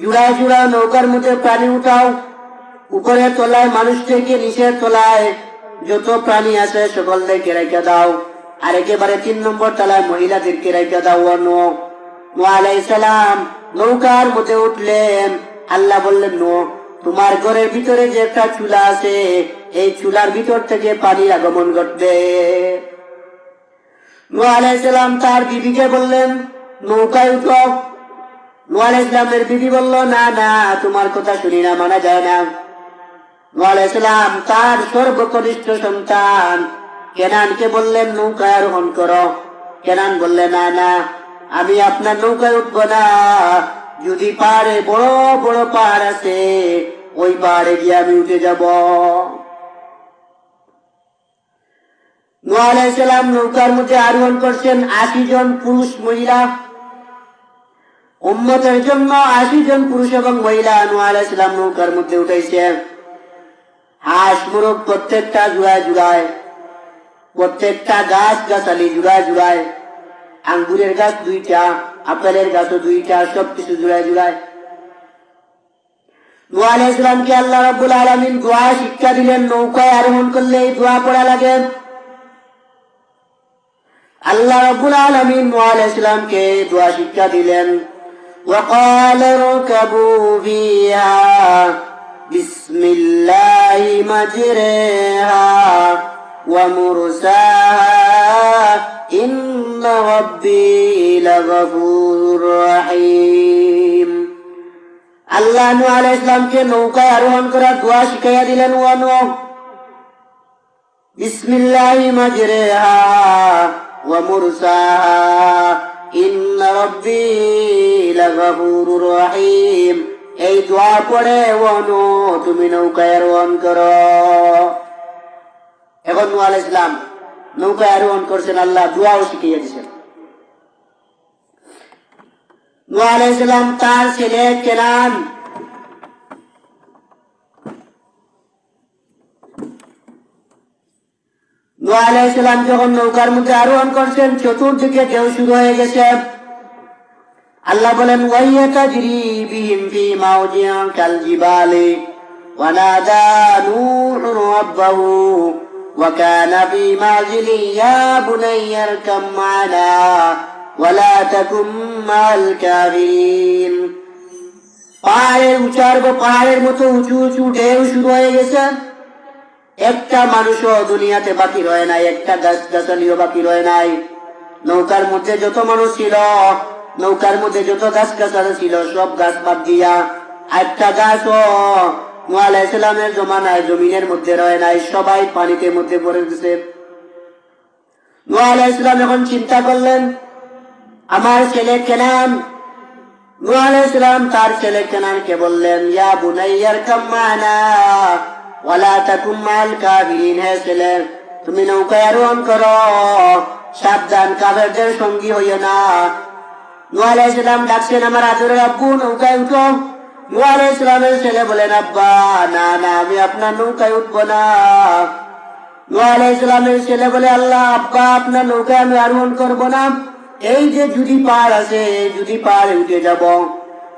জুড়া জুড়া নৌকার মধ্যে প্রাণী উঠাও উপরে তোলায় মানুষ থেকে নিচে তোলায় যত প্রাণী আছে সকলদেরকে রেখে দাও। আর একেবারে তিন নম্বর তলায় মহিলাদেরকে রেখে দাও নো নৌকার মধ্যে উঠলেন। আল্লাহ বললেন নো তোমার ঘরের ভিতরে যে একটা চুলা আছে, এই চুলার ভিতর থেকে পানির আগমন ঘটবে। নো আলাইসালাম তার বিবিকে বললেন, নৌকায় উঠো নোয়াল বিবি বলল, না না, তোমার কথা শুনি না, মানা যায় না। নোয়াল ইসলাম তার সর্বকনিষ্ঠ সন্তান কেনানকে বললেন, নৌকায় আরোহণ করো। কেনান বললেন না না, আমি আপনার নৌকায় উঠব না। যদি পাহাড়ে বড় বড় পাহাড় আছে, ওই পাহাড়ে গিয়ে আমি উঠে যাব। নোয়া আলাইসালাম নৌকার মধ্যে আরোহণ করছেন আশি জন পুরুষ মহিলা। উম্মতের জন্য আশি জন পুরুষ এবং মহিলা নোয়া আলাইসালাম নৌকার মধ্যে উঠেছে হাঁস, মুরগ প্রত্যেকটা জুড়ায় জুড়ায়, প্রত্যেকটা গাছ গাছালি জুড়ায় জুড়ায়, আঙ্গুরের গাছ দুইটা, আপেলের গাছও দুইটা, সবকিছু জুড়ায় জুড়ায়। নোয়া আলাইসালামকে আল্লাহ রাব্বুল আলমিন দোয়া, শিক্ষা দিলেন, নৌকায় আরোহণ করলে এই দোয়া পড়া লাগে। আল্লাহ রাব্বুল আলামিন নোয়া আলাইহিসসালামকে দোয়া, শিক্ষা দিলেন। وقال اركبوا فيها بسم الله مجريها ومرساها إن ربي لغفور رحيم আল্লাহ নু আলাইহিস সালামকে নৌকায় আরোহণ করার দোয়া শিখাইয়া দিলেন ওয়ানো বিসমিল্লাহি মাজরিহা ওয়া মুরসাহা ইন্না রাব্বি এই দোয়া পড়ে তুমি নৌকায় করো। এখন নু আলাইহিস সালাম, নৌকায় আরোহণ করছেন আল্লাহ, দোয়াও শিখিয়ে তার ছেলে কেনান। নোয়া আলাইসালাম যখন নৌকার মধ্যে আরোহণ করছেন, চতুর্দিকে ঢেউ শুরু হয়ে গেছে। আল্লাহ বলেন ওয়াইয়া তাজরি বিহিম ফি মাউজিয়া কাল জিবালি ونادى نوح ربه وكان في معزل يا بني اركب معنا ولا تكن مع الكافرين পাহাড়ের উচার্গ পাহাড়ের মতো উঁচু উঁচু ঢেউ শুরু হয়ে গেছে একটা মানুষও দুনিয়াতে বাকি রয়ে নাই একটা গাছ গাছালিও বাকি রয়ে নাই নৌকার মধ্যে যত মানুষ ছিল নৌকার মধ্যে যত গাছ গাছালি ছিল, সব গাছ বাদ দিয়া একটা গাছও নোয়া আলাইসালামের জমানায় জমিনের মধ্যে রয়ে নাই, সবাই পানিতে মধ্যে পড়ে গেছে। নোয়া আলাইসালাম এখন চিন্তা করলেন, আমার ছেলে কেনান? নোয়া আলাইসালাম তার ছেলে কেনানকে বললেন, ইয়া বুনাইয়ার কাম্মানা ওয়ালা তাকুম মাল কাফিরিন, হে ছেলে, তুমি নৌকায় আরোহণ করো, সাবধান কাফেরদের সঙ্গী হইও না। নূহ আলাইহিস সালাম ডাকছেন, আমার আদরের আব্বু, নৌকায় উঠো। নূহ আলাইহিস সালামের ছেলে বলেন, আব্বা, না না, আমি আপনার নৌকায় উঠবো না। নূহ আলাইহিস সালামের ছেলে বলে, আল্লাহ, আব্বা, আপনার নৌকায় আমি আরোহণ করব না। এই যে জুদি পাহাড় আছে, এই জুদি পাহাড়ে উঠে যাব।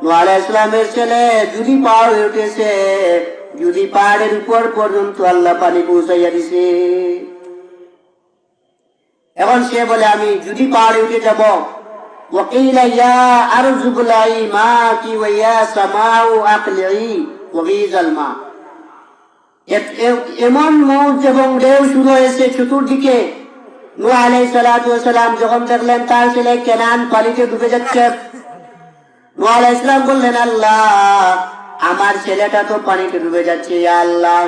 নূহ আলাইহিস সালামের ছেলে জুদি পাহাড়ে উঠেছে, যদি পাহাড়ের উপর পর্যন্ত আল্লাহ পানি পৌঁছাইয়া দিছে। এখন সে বলে, আমি যদি পাহাড়ে উঠে যাব وقيل يا أرض ابلعي ماءك ويا سماء أقلعي وغيظ الماء এ- এ- এমন মৌজ এবং ঢেউ শুরু হয়েছে চতুর্দিকে নূহ আলাইহিস সালাতু ওয়াসালাম যখন দেখলেন তার ছেলে কেনান পানিতে ডুবে যাচ্ছে নূহ আলাইহিস সালাম বললেন আল্লাহ আমার ছেলেটা তো পানিতে ডুবে যাচ্ছে ইয়া আল্লাহ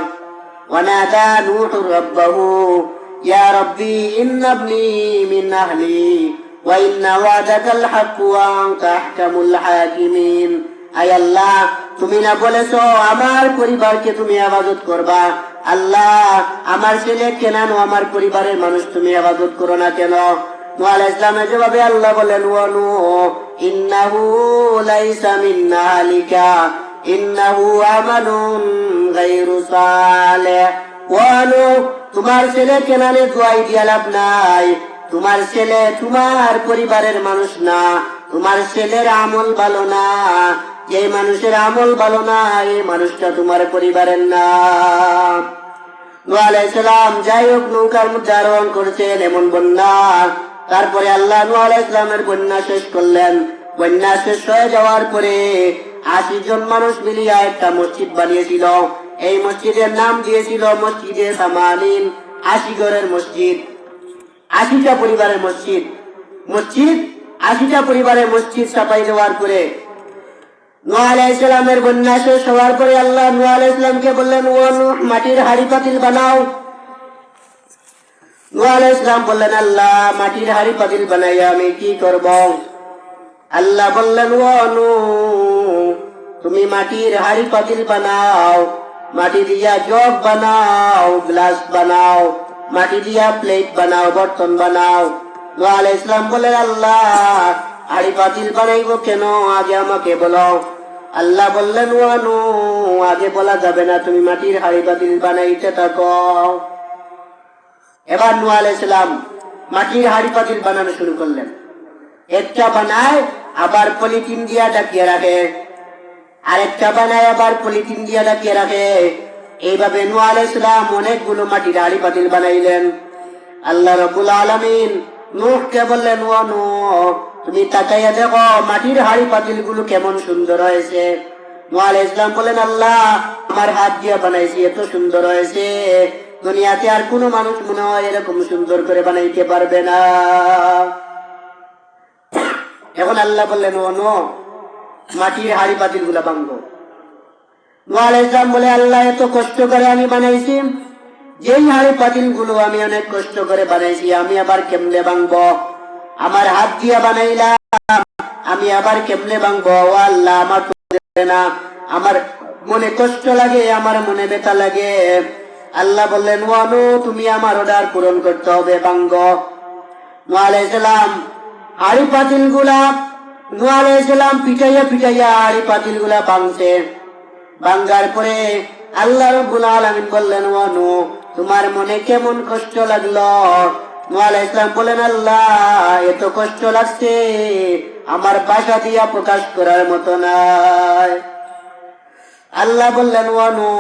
ওয়ানাদা নূহ রাব্বাহু ইয়া রাব্বি ইন্না ইবনি মিন আহলি ওয়াদাকাল হাক্কু ওয়া আনতা আহকামুল হাকিমিন আয় আল্লাহ, তুমি না বলেছ, আমার পরিবারকে তুমি আবাদত করবা। আল্লাহ, আমার ছেলে কেনানো আমার পরিবারের মানুষ তুমি আবাদত করো না কেন? নূহ আলাইহিস সালামের জবাবে আল্লাহ বলেন ওয়া নূহ, ইন্নাহু লাইসা মিন আহলিকা, ইন্নাহু আমালুন গায়রু সালিহ। ওয়া নূহ, তোমার ছেলে কেনানে দোয়াই দিয়া লাভ নাই। তোমার ছেলে তোমার পরিবারের মানুষ না, তোমার ছেলের আমল ভালো না, যে মানুষের আমল ভালো না এই মানুষটা তোমার পরিবারের না। সালাম যাই হোক নৌকার মধ্যে আরোহণ এমন বন্যা, তারপরে আল্লাহ নূহ আলাইহিস বন্যা শেষ করলেন। বন্যা শেষ হয়ে যাওয়ার পরে আশি জন মানুষ মিলিয়ে একটা মসজিদ বানিয়েছিল। এই মসজিদের নাম দিয়েছিল মসজিদে সামালিন আশি ঘরের মসজিদ। আশিটা পরিবারের মসজিদ। মসজিদ আশিটা পরিবারের মসজিদ সাফাই দেওয়ার হওয়ার পরে আল্লাহ বললেন মাটির হাড়ি পাতিল বানাও। বললেন, আল্লাহ, মাটির হাড়ি পাতিল আমি কি করব? আল্লাহ বললেন তুমি মাটির হাড়ি পাতিল বানাও, মাটি দিয়া জগ বানাও, গ্লাস বানাও। মাটি দিয়া প্লেট বানাও, বর্তন বানাও। নোয়া ইসলাম সালাম বললেন আল্লাহ, হাড়ি পাতিল বানাইব কেন? আগে আমাকে বলো। আল্লাহ বললেন ওয়ানু আগে বলা যাবে না, তুমি মাটির হাড়ি পাতিল বানাইতে থাকো। এবার নু ইসলাম মাটির হাড়ি পাতিল বানানো শুরু করলেন। একটা বানায়, আবার পলিথিন দিয়া ডাকিয়ে রাখে। আরেকটা বানায়, আবার পলিথিন দিয়া ডাকিয়ে রাখে। এইভাবে নু আলাইসালাম অনেকগুলো মাটির হাড়ি পাতিল বানাইলেন। আল্লাহ রবুল আলমিন নুহকে বললেন, ও নু তুমি তাকাইয়া দেখো মাটির হাড়ি পাতিলগুলো কেমন সুন্দর হয়েছে। নু আলাইসালাম বলেন আল্লাহ, আমার হাত দিয়ে বানাইছি, এত সুন্দর হয়েছে। দুনিয়াতে আর কোনো মানুষ মনে হয় এরকম সুন্দর করে বানাইতে পারবে না। এখন আল্লাহ বললেন, ও নো মাটির হাড়ি পাতিলগুলা ভাঙবো নোয়াল বলে আল্লাহ এত কষ্ট করে আমি বানাইছি। যেই হাড়ি পাতিলগুলো আমি অনেক কষ্ট করে বানাইছি, আমি আবার কেমনে ভাঙবো? আমার হাত দিয়ে বানাইলাম, আমি আবার কেমনে ও আল্লাহ, আমার না। আমার মনে কষ্ট লাগে, আমার মনে ব্যথা লাগে। আল্লাহ বললেন, ওয়ানু, তুমি আমার অর্ডার পূরণ করতে হবে ভাঙ্গ নোয়ালাইসালাম হাড়ি পাতিলগুলা নোয়ালাইসালাম পিটাইয়া পিটাইয়া হাড়ি পাতিলগুলা ভাঙছে। ভাঙ্গার পরে আল্লাহ রব্বুল আলামিন বললেন ওয়ানু তোমার মনে কেমন কষ্ট লাগল? নোয়াল ইসলাম বলেন আল্লাহ, এত কষ্ট লাগছে, আমার বাসা দিয়া প্রকাশ করার মতো নাই। আল্লাহ বললেন ওয়ানু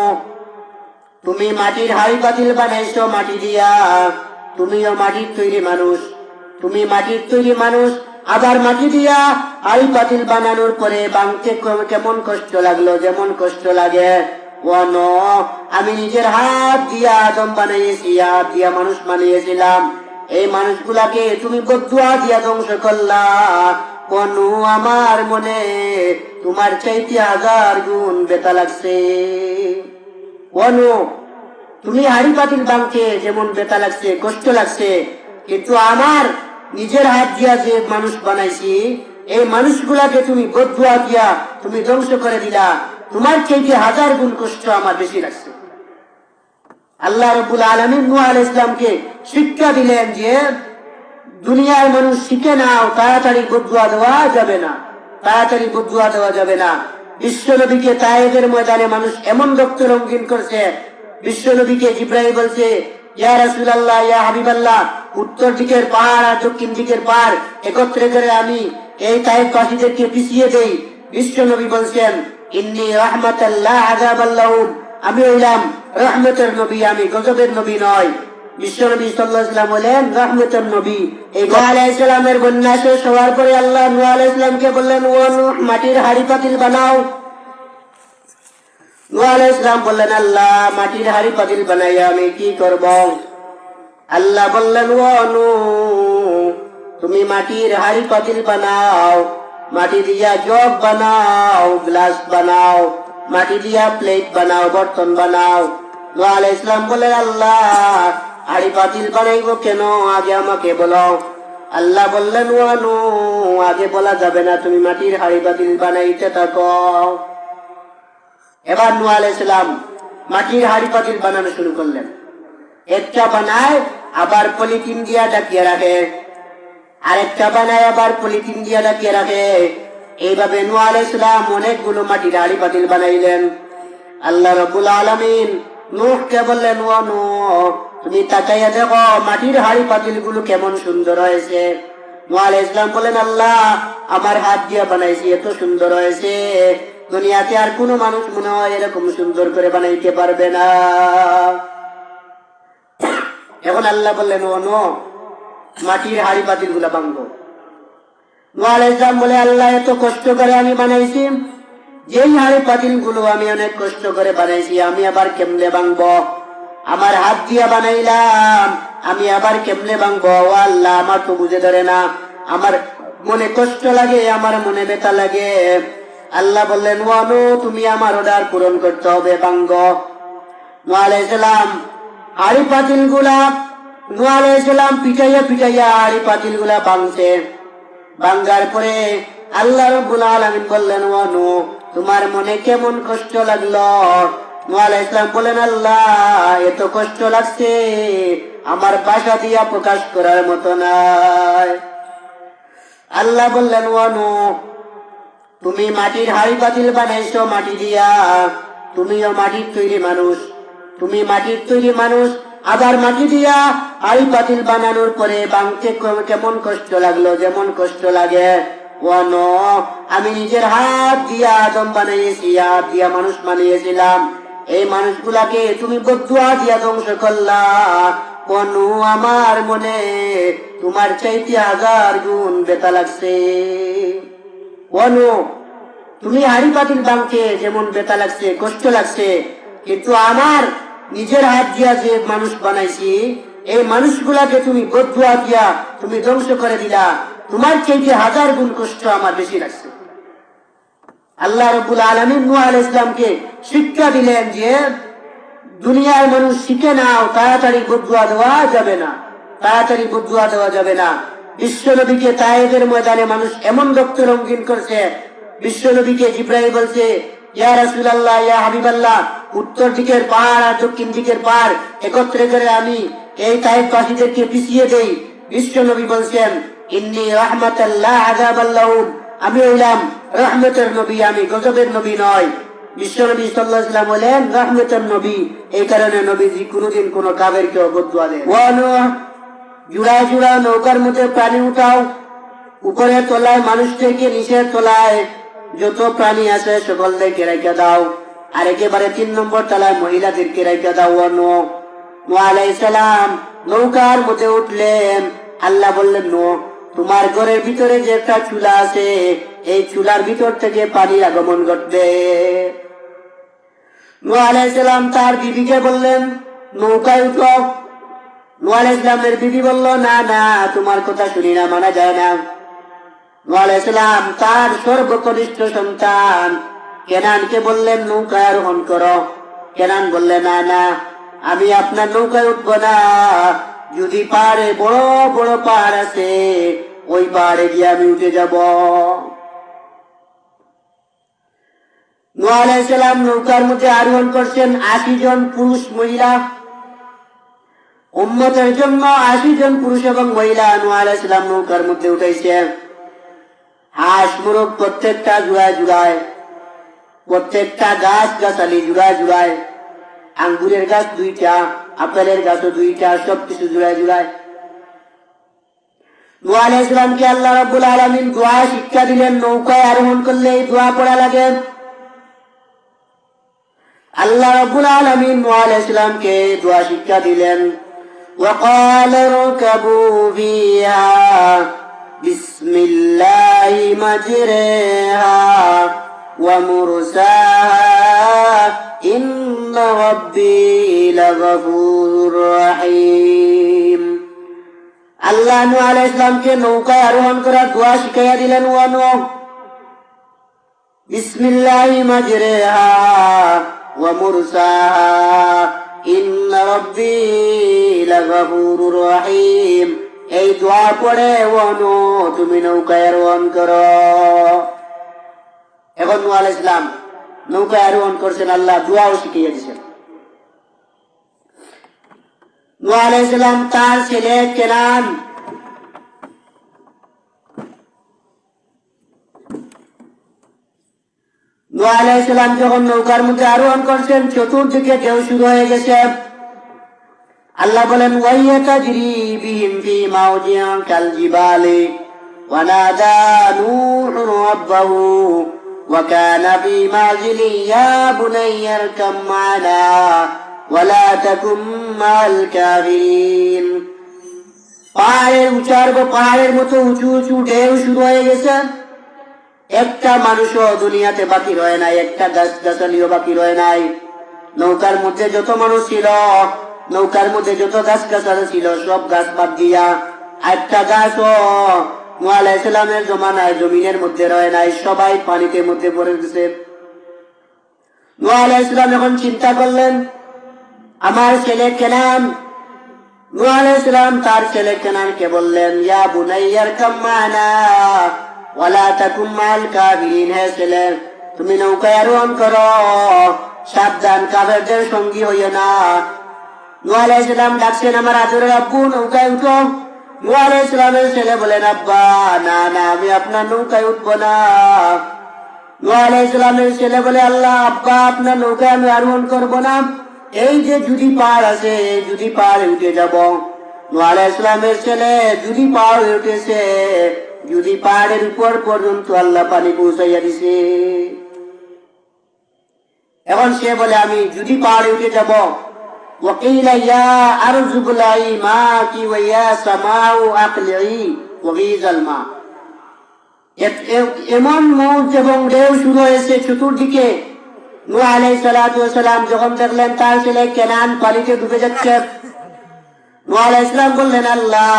তুমি মাটির হাড়ি পাতিল বানাইছো, মাটি দিয়া। তুমিও মাটির তৈরি মানুষ। তুমি মাটির তৈরি মানুষ আবার মাটি দিয়া হাড়ি পাতিল বানানোর পরে বাংতে ক- কেমন কষ্ট লাগল, যেমন কষ্ট লাগে। আমি নিজের হাত দিয়া আদম বানাইয়েছি, হাত দিয়া মানুষ বানিয়েছিলাম। এই মানুষগুলাকে তুমি বদুয়া দিয়া ধ্বংস করলা। কোন আমার মনে তোমার চাইতে হাজার গুণ বেতা লাগছে। অনু তুমি হাড়ি পাতিল বাংকে যেমন বেতা লাগছে, কষ্ট লাগছে, কিন্তু আমার নিজের হাত দিয়া যে মানুষ বানাইছি, এই মানুষগুলাকে তুমি বদুয়া দিয়া তুমি ধ্বংস করে দিলা। তোমার চাইতে হাজার গুণ কষ্ট আমার বেশি লাগছে। আল্লাহ রবুল আলমিন ইসলামকে শিক্ষা দিলেন যে, দুনিয়ার মানুষ শিখে নাও, তাড়াতাড়ি বদুয়া দেওয়া যাবে না। তাড়াতাড়ি বদুয়া দেওয়া যাবে না। বিশ্ব নবীকে তায়েদের ময়দানে মানুষ এমন রক্ত রঙ্গিন করছে বিশ্ব নবীকে জিব্রাহিম বলছে, ইয়া রাসূলুল্লাহ, ইয়া হাবিবাল্লাহ উত্তর দিকের পাহাড় আর দক্ষিণ দিকের পাহাড় একত্রে করে আমি এই তায়েব বাসীদেরকে পিছিয়ে দেই। বিশ্ব নবী বলছেন, ইন্নি রাহমাতাল্লাহ আযাবাল্লাহুম। আমি হইলাম রহমতের নবী, আমি গজবের নবী নয়। বিশ্বনবী সাল্লাহাম বলেন রহমতের নবী। এই নোয়া আলাইসালামের বন্যা শেষ হওয়ার পরে আল্লাহ নোয়া আলাইসালামকে বললেন, ও মাটির হাড়ি পাতিল বানাও। নোয়া আলাইসালাম বললেন, আল্লাহ, মাটির হাড়ি পাতিল বানাই আমি কি করব? আল্লাহ বললেন ও নূহ, তুমি মাটির হাড়ি পাতিল বানাও মাটি দিয়া জগ বানাও গ্লাস বানাও মাটি দিয়া প্লেট বানাও বর্তন বানাও। নোয়া আলাইহিস ইসলাম বলে আল্লাহ হাড়ি পাতিল বানাইবো কেন? আগে আমাকে বলো। আল্লাহ বললেন ওয়ানু আগে বলা যাবে না তুমি মাটির হাড়ি পাতিল বানাইতে থাকো। এবার নূহ ইসলাম মাটির হাড়ি পাতিল বানানো শুরু করলেন। একটা বানায়, আবার পলিথিন দিয়া ডাকিয়ে রাখে। আরেকটা বানায়, আবার পলিথিন দিয়া ডাকিয়ে রাখে। এইভাবে নূহ আলাইহিস সালাম অনেকগুলো মাটির হাড়ি পাতিল বানাইলেন। আল্লাহ রব্বুল আলামিন নূহকে বললেন, ও নূহ, তুমি তাকাইয়া দেখো মাটির হাড়ি পাতিলগুলো কেমন সুন্দর হয়েছে। নোয়াল ইসলাম বলেন আল্লাহ, আমার হাত দিয়ে বানাইছি, এত সুন্দর হয়েছে। দুনিয়াতে আর কোনো মানুষ মনে হয় এরকম সুন্দর করে বানাইতে পারবে না। এখন আল্লাহ বললেন, ও নো, মাটির হাড়ি পাতিলগুলা ভাঙবো বলে, আল্লাহ এত কষ্ট করে আমি বানাইছি। যেই হাড়ি পাতিলগুলো আমি অনেক কষ্ট করে বানাইছি, আমি আবার কেমনে ভাঙবো? আমার হাত দিয়া বানাইলাম, আমি আবার কেমনে ভাঙবো? ও আল্লাহ, আমার তো বুঝে ধরে না। আমার মনে কষ্ট লাগে, আমার মনে ব্যথা লাগে। আল্লাহ বললেন ওয়ানো তুমি আমার অর্ডার পূরণ করতে হবে ভাঙ্গ নোয়ালাইসালাম হাড়ি পাতিলগুলা নোয়ালাইসালাম পিটাইয়া পিটাইয়া হাড়ি পাতিলগুলা ভাঙছে ভাঙ্গার পরে আল্লাহ রব্বুল আলামিন বললেন ওয়ানু তোমার মনে কেমন কষ্ট লাগল? নোয়ালা ইসলাম বলেন আল্লাহ, এত কষ্ট লাগছে, আমার বাসা দিয়া প্রকাশ করার মতো নাই। আল্লাহ বললেন ওয়ানু তুমি মাটির হাড়ি পাতিল বানাইছো মাটি দিয়া, তুমিও মাটির তৈরি মানুষ। তুমি মাটির তৈরি মানুষ আবার মাটি দিয়া হাড়ি পাতিল বানানোর পরে বাংতে কেমন কষ্ট লাগল, যেমন কষ্ট লাগে। আমি নিজের হাত দিয়া আদম বানাইয়েছি, হাত দিয়া মানুষ বানিয়েছিলাম। এই মানুষগুলাকে তুমি বদুয়া দিয়া ধ্বংস করলা। কোন আমার মনে তোমার চাইতে হাজার গুণ বেতা লাগছে। অনু তুমি হাড়ি পাতিল বাংকে যেমন বেতা লাগছে, কষ্ট লাগছে, কিন্তু আমার নিজের হাত দিয়া যে মানুষ বানাইছি, এই মানুষগুলাকে তুমি বদুয়া দিয়া তুমি ধ্বংস করে দিলা। তোমার চাইতে হাজার গুণ কষ্ট আমার বেশি লাগছে। আল্লাহ রবুল নূহ আলাইহিস ইসলামকে শিক্ষা দিলেন যে, দুনিয়ার মানুষ শিখে নাও, তাড়াতাড়ি বদুয়া দেওয়া যাবে না। তাড়াতাড়ি বদুয়া দেওয়া যাবে না। বিশ্ব নবীকে তায়েদের ময়দানে মানুষ এমন রক্ত রঙ্গিন করছে বিশ্ব নবীকে জিব্রাহিম বলছে, ইয়া রাসূলুল্লাহ, ইয়া হাবিবাল্লাহ উত্তর দিকের পাহাড় আর দক্ষিণ দিকের পাহাড় একত্রে করে আমি এই তায়েব বাসীদেরকে পিছিয়ে দেই। বিশ্ব নবী বলছেন, ইন্নি রাহমাতাল্লাহ আযাবাল্লাহুম আমি হইলাম রহমতের নবী, আমি গজবের নবী নয়। বিশ্ব নবী সাল্লাহ ইসলাম বলেন রহমতের নবী। এই কারণে নবীজি কোনোদিন কোনো কাবের কেউ বদুয়া জুড়া জুড়া নৌকার মধ্যে প্রাণী উঠাও উপরে তোলায় মানুষ থেকে নিচে তোলায় যত প্রাণী আছে সকলদেরকে রেখে দাও। আর একেবারে তিন নম্বর তলায় মহিলাদেরকে রেখে দাও অন্য সালাম। নৌকার মধ্যে উঠলেন। আল্লাহ বললেন, নো, তোমার ঘরের ভিতরে যে একটা চুলা আছে, এই চুলার ভিতর থেকে পানির আগমন ঘটবে। নোয়া আলাইসালাম তার বিবিকে বললেন, নৌকায় উঠো। নোয়া আলাইসালামের বিবি বলল, না না, তোমার কথা শুনি না, মানা যায় না। নোয়া আলাইসালাম তার সর্বকনিষ্ঠ সন্তান কেনানকে বললেন, নৌকায় আরোহণ করো। কেনান বললেন, না না, আমি আপনার নৌকায় উঠবো না। যদি পাহাড়ে বড় বড় পাহাড় আছে, ওই পাহাড়ে গিয়ে আমি উঠে যাব। নোয়া নৌকার মধ্যে আরোহণ করছেন আশি জন পুরুষ, মহিলা। উম্মতের জন্য আশি জন পুরুষ এবং মহিলা নোয়া আলাইসালাম নৌকার মধ্যে উঠাইছে। হাঁস, মুরগ প্রত্যেকটা জুড়ায় জুড়ায়। প্রত্যেকটা গাছ গাছালি জুড়ায় জুড়ায় আঙ্গুরের গাছ দুইটা আপেলের গাছও দুইটা সবকিছু জুড়ায় জুড়ায় নোয়া আলাইহিস সালামকে আল্লাহ রাব্বুল আলামিন দোয়া শিক্ষা দিলেন নৌকায় আরোহণ করলে এই দোয়া পড়া লাগে আল্লাহ রাব্বুল আলামিন নোয়া আলাইহিস সালামকে দোয়া শিক্ষা দিলেন وقال اركبوا فيها بسم الله مجريها ومرساها إن ربي لغفور رحيم আল্লাহ নু আলাহ ইসলামকে নৌকায় আরোহণ করার দোয়া শিখাইয়া দিলেন ওয়ানো বিসমিল্লাহ মাজরেহা ওয়া মুরসাহা ইন্না রাব্বি লাগাফুরুর রহিম এই দোয়া পড়ে ওয়ানো তুমি নৌকায় আরোহণ করো এখন নোয়াল ইসলাম নৌকা আরোহণ করছেন, আল্লাহ দোয়াও শিখিয়ে দিচ্ছেন নোয়াল ইসলাম তার ছেলে কেনান। যখন নৌকার মধ্যে আরোহণ করছেন, চতুর্দিকে ঢেউ শুরু হয়ে গেছে। আল্লাহ বলেন ওয়াইয়া কাল জিবালে ওয়ানাদা নূহ রাব্বাহু। وكان في معزل يا بني اركب معنا ولا تكن مع الكافرين পাহাড়ের উচার পাহাড়ের মতো উঁচু উঁচু ঢেউ শুরু হয়ে গেছে একটা মানুষও দুনিয়াতে বাকি রয়ে নাই একটা গাছ গাছালিও বাকি রয়ে নাই নৌকার মধ্যে যত মানুষ ছিল নৌকার মধ্যে যত গাছ গাছালি ছিল সব গাছ বাদ দিয়া একটা গাছও নোয়া আলাইসালামের জমানায় জমিনের মধ্যে রয়ে নাই, সবাই পানিতে মধ্যে পড়ে গেছে। নোয়া আলাইসালাম এখন চিন্তা করলেন, আমার ছেলে কেনান? নূহ তার ছেলে কেনানকে বললেন, ইয়া বুনাইয়ার কাম্মানা ওয়ালা তাকুম মাল কাফিরিন হে ছেলে, তুমি নৌকায় আরোহণ করো, সাবধান, কাফেরদের সঙ্গী হইও না। নূহ আলাইহিস সালাম ডাকছেন, আমার আদরের আব্বু, নৌকায় উঠো। নূহ আলাইহিস সালামের ছেলে বলেন, আব্বা, না না, আমি আপনার নৌকায় উঠবো না। নূহ আলাইহিস সালামের ছেলে বলে, আল্লাহ, আব্বা, আপনার নৌকায় আমি আরোহণ করব না। এই যে যদি পার আছে, এই যদি পার উঠে যাব। নোয়া ইসলামের ছেলে, যদি পার উঠেছে, যদি পাহাড়ের উপর পর্যন্ত আল্লাহ পানি পৌঁছাইয়া দিছে। এখন সে বলে, আমি যদি পাহাড়ে উঠে যাব وقيل يا أرض ابلعي ماءك ويا سماء أقلعي وغيظ الماء এ- এ- এমন মৌজ এবং ঢেউ শুরু হয়েছে চতুর্দিকে নূহ আলাইহিস সালাতু ওয়াসালাম যখন দেখলেন তার ছেলে কেনান পানিতে ডুবে যাচ্ছে নূহ আলাইহিস সালাম বললেন আল্লাহ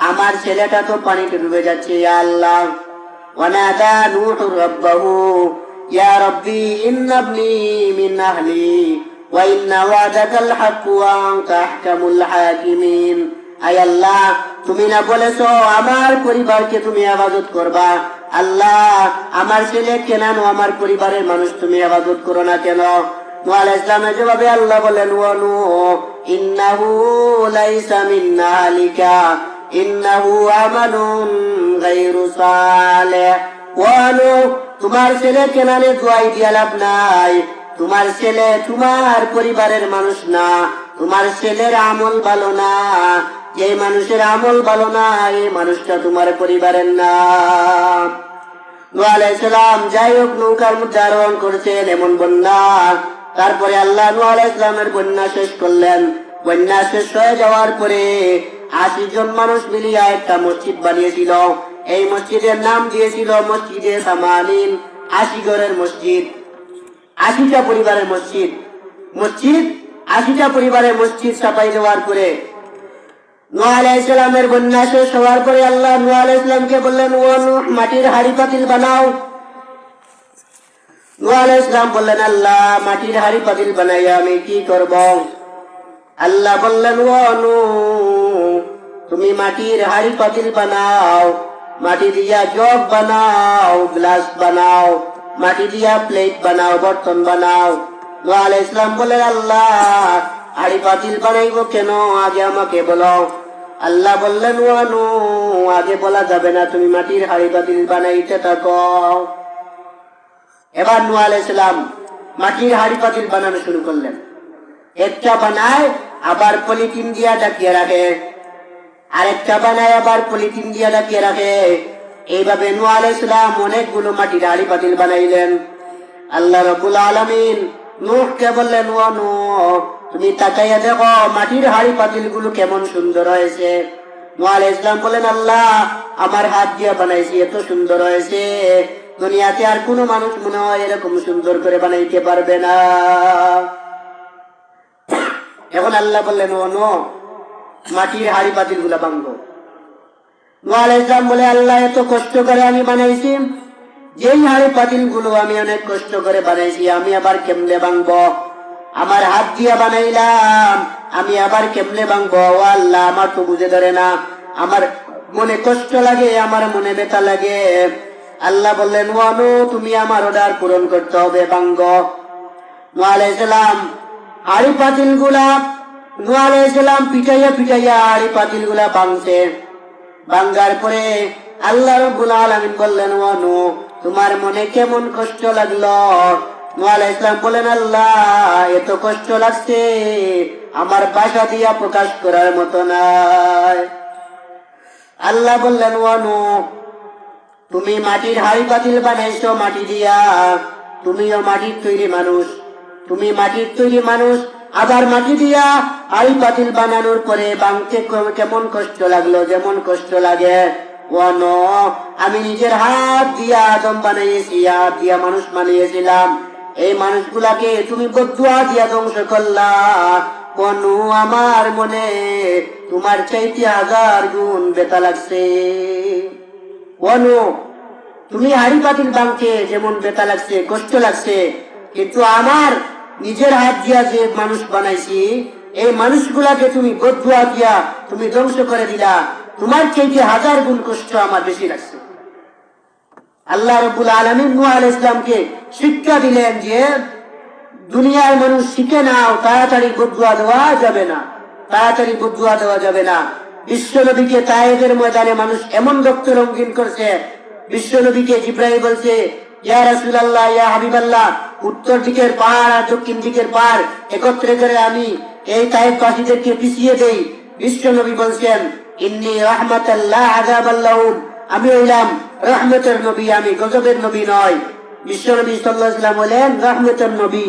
আমার ছেলেটা তো পানিতে ডুবে যাচ্ছে ইয়া আল্লাহ ওয়ানাদা নূহ রাব্বাহু ইয়া রাব্বি ইন্না ইবনি মিন আহলি ওয়াদাকাল হাক্কু ওয়া আনতা আহকামুল হাকিমিন আয় আল্লাহ, তুমি না বলেছ, আমার পরিবারকে তুমি আবাদত করবা। আল্লাহ, আমার ছেলে কেনানো আমার পরিবারের মানুষ তুমি আবাদত করো না কেন? আলাইহিস ইসলামের জবাবে আল্লাহ বলেন ওয়া নূহ, ইন্নাহু লাইসা মিন্না আলিকা ইন্নাহু আমালুন গায়রু সালিহ। ওয়া নূহ, তোমার ছেলে কেনানে দোয়াই দিয়া লাভ নাই। তোমার ছেলে তোমার পরিবারের মানুষ না, তোমার ছেলের আমল ভালো না, যে মানুষের আমল ভালো না এই মানুষটা তোমার পরিবারের না। আলাইহিস যাই নৌকার মধ্যে করেছেন এমন বন্যা। তারপরে আল্লাহ আলাইহিস বন্যা শেষ করলেন। বন্যা শেষ হয়ে যাওয়ার পরে আশি জন মানুষ মিলিয়ে একটা মসজিদ বানিয়েছিল। এই মসজিদের নাম দিয়েছিল মসজিদে সামানিন আশি ঘরের মসজিদ। আশিটা পরিবারের মসজিদ। মসজিদ, আশিটা পরিবারের মসজিদ সাফাই দেওয়ার পরে নোয়া আলাইসালামের বন্যা শেষ হওয়ার পরে আল্লাহ নোয়া আলাইসালামকে বললেন, ও মাটির হাড়ি পাতিল বানাও। নোয়া আলাইসালাম বললেন, আল্লাহ, মাটির হাড়ি পাতিল বানাইয়া আমি কি করব? আল্লাহ বললেন, ও নূহ, তুমি মাটির হাড়ি পাতিল বানাও, মাটি দিয়া জগ বানাও, গ্লাস বানাও। মাটি দিয়া প্লেট বানাও, বর্তন বানাও। নোয়া ইসলাম সালাম বলেন আল্লাহ, হাড়ি পাতিল বানাইবো কেন? আগে আমাকে বলো। আল্লাহ বললেন ওয়ানু আগে বলা যাবে না, তুমি মাটির হাড়ি পাতিল বানাইতে থাকো। এবার নূহ ইসলাম সালাম মাটির হাড়ি পাতিল বানানো শুরু করলেন। একটা বানায়, আবার পলিথিন দিয়া ডাকিয়ে রাখে। আরেকটা বানায়, আবার পলিথিন দিয়া ডাকিয়ে রাখে। এইভাবে নূহ আলাইহিস সালাম অনেকগুলো মাটির হাড়ি পাতিল বানাইলেন। আল্লাহ রব্বুল আলামিন নূহকে বললেন, ও নূহ, তুমি তাকাইয়া দেখো মাটির হাড়ি পাতিলগুলো কেমন সুন্দর হয়েছে। নূহ আলাইহিস সালাম বলেন আল্লাহ, আমার হাত দিয়ে বানাইছি, এত সুন্দর হয়েছে। দুনিয়াতে আর কোনো মানুষ মনে হয় এরকম সুন্দর করে বানাইতে পারবে না। এখন আল্লাহ বললেন, ও নো মাটির হাড়ি পাতিলগুলা ভাঙবো বলে কষ্ট করে আমি যেই হাড়ি আমি অনেক কষ্ট করে বানাইছি, আমি আবার আমার হাত দিয়ে বানাইলাম, আমি আবার কেমনে ভাঙবো? ও আল্লাহ, আমার তো বুঝে ধরে না। আমার মনে কষ্ট লাগে, আমার মনে ব্যথা লাগে। আল্লাহ বললেন, ওয়ানু, তুমি আমার অর্ডার পূরণ করতে হবে সালাম, হাড়ি পাতিলগুলা নূহ আলাইহিস পিটাইয়া পিটাইয়া হাড়ি পাতিলগুলা ভাঙছে। ভাঙ্গার পরে আল্লাহ রব্বুল আলামিন বললেন ওয়ানু তোমার মনে কেমন কষ্ট লাগল? নূহ আলাইহিস সালাম বলেন আল্লাহ, এত কষ্ট লাগছে, আমার ভাষা দিয়া প্রকাশ করার মতো নাই। আল্লাহ বললেন ওয়ানু তুমি মাটির হাড়ি পাতিল বানাইছো, মাটি দিয়া। তুমিও মাটির তৈরি মানুষ। তুমি মাটির তৈরি মানুষ আবার মাটি দিয়া হাড়ি পাতিল বানানোর পরে বাংতে কেমন কষ্ট লাগল, যেমন কষ্ট লাগে। আমি নিজের হাত দিয়া আদম বানাইয়েছি, হাত দিয়া মানুষ বানিয়েছিলাম। এই মানুষগুলাকে তুমি বদুয়া দিয়া ধ্বংস করলা। কোন আমার মনে তোমার চাইতে হাজার গুণ বেতা লাগছে। অনু তুমি হাড়ি পাতিল বাংকে যেমন বেতা লাগছে, কষ্ট লাগছে, কিন্তু আমার নিজের হাত দিয়া যে মানুষ বানাইছি, এই মানুষগুলাকে তুমি বদুয়া দিয়া তুমি ধ্বংস করে দিলা। তোমার চাইতে হাজার গুণ কষ্ট আমার বেশি লাগছে। আল্লাহ রবুল নূহ আলাইহিস ইসলামকে শিক্ষা দিলেন যে, দুনিয়ার মানুষ শিখে নাও, তাড়াতাড়ি বদুয়া দেওয়া যাবে না। তাড়াতাড়ি বদুয়া দেওয়া যাবে না। বিশ্ব নবীকে তায়েদের ময়দানে মানুষ এমন রক্ত রঙ্গিন করছে বিশ্ব নবীকে জিব্রাহিম বলছে ইয়া রাসূলুল্লাহ, ইয়া হাবিবাল্লাহ, উত্তর দিকের পাহাড় আর দক্ষিণ দিকের পাহাড় একত্রে করে আমি এই তায়েব বাসীদেরকে পিছিয়ে দেই। বিশ্ব নবী বলছেন, ইন্নি রাহমাতাল্লাহ আযাবাল্লাহুম আমি হইলাম রহমতের নবী, আমি গজবের নবী নয়। বিশ্ব নবী সাল্লাহ বলেন রহমতের নবী।